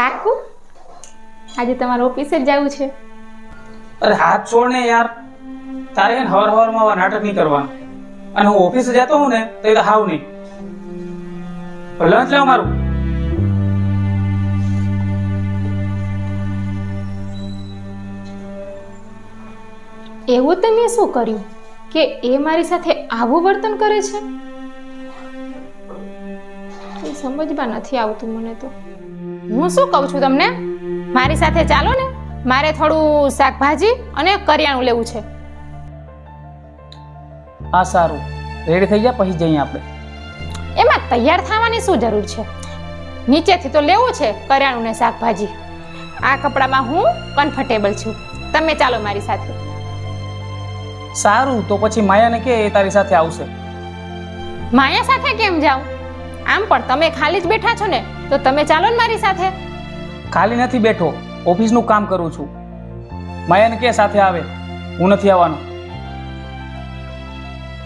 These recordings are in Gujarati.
પાકું? આજે તમારે ઓફિસે જ જવું છે. અરે હાથ છોડ ને યાર. તારે હે ને હવારમાં નાટક નહીં કરવાનું. અને હું ઓફિસે જતો હું ને તો એ તો હાવ નહીં. લંચ લેવ મારું? એવું તો મેં શું કર્યું? કે એ મારી સાથે આવું વર્તન કરે છે? સમજમાં નથી આવતું મને તો. હું શું કહું છું તમને? મારી સાથે ચાલો ને. મારે થોડું શાકભાજી અને કરિયાણું લેવું છે. આ સારું. રેડી થઈ જા પછી જઈએ આપણે. એમાં તૈયાર થવાની શું જરૂર છે? નીચેથી તો લેવું છે કરિયાણું ને શાકભાજી. આ કપડામાં હું કમ્ફર્ટેબલ છું. તમે ચાલો મારી સાથે. સારું તો પછી માયાને કે એ તારી સાથે આવશે. માયા સાથે કેમ જાઉં? આમ પણ તમે ખાલી જ બેઠા છો ને. તો તમે ચાલો ને મારી સાથે. ખાલી નથી બેઠો ઓફિસનું કામ કરું છું. માયાને કે સાથે આવે? હું નથી આવવાનો.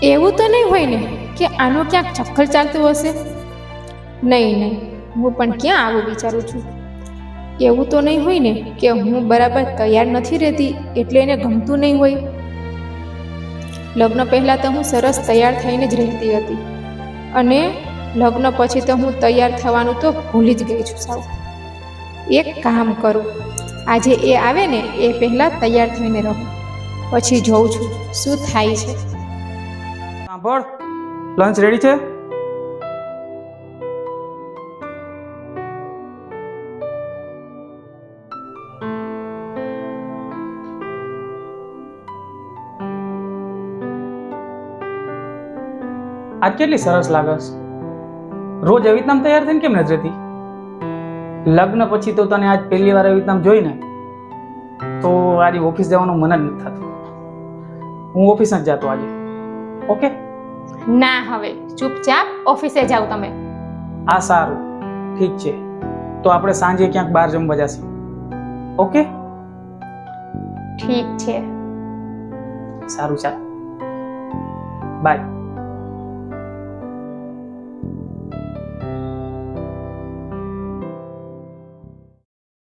એવું તો નહીં હોય ને કે આનો ક્યાંક ચક્કર ચાલતું હશે? નહીં નહીં. હું પણ ક્યાં આવું વિચારું છું? એવું તો નહીં હોય ને કે હું બરાબર તૈયાર નથી રહેતી એટલે એને ગમતું નહીં હોય. લગ્ન પહેલાં તો હું સરસ તૈયાર થઈને જ રહેતી હતી. અને લગ્ન પછી તો હું તૈયાર થવાનું તો ભૂલી જ ગઈ છું, સાવ. એક કામ કરું. આજે એ આવે ને, એ પહેલાં તૈયાર થઈને રહું. પછી જોઉં છું શું થાય છે. સાંભળ. લંચ રેડી છે? આજ કેટલી સરસ લાગસ રોજ એવી રીતના તૈયાર થઈને કેમ નથી રહેતી લગ્ન પછી તો તને આજ પહેલી વાર એવી રીતના જોઈને તો આજે ઓફિસ જવાનું મન જ નથી થતું. હું ઓફિસ જ જાતો આજે. ઓકે? ના હવે ચૂપચાપ ઓફિસે જાઓ તમે. આ સારું. ઠીક છે. તો આપણે સાંજે ક્યાંક બહાર જમવા જશું. ઓકે? ઠીક છે. સારું ચાલ. બાય.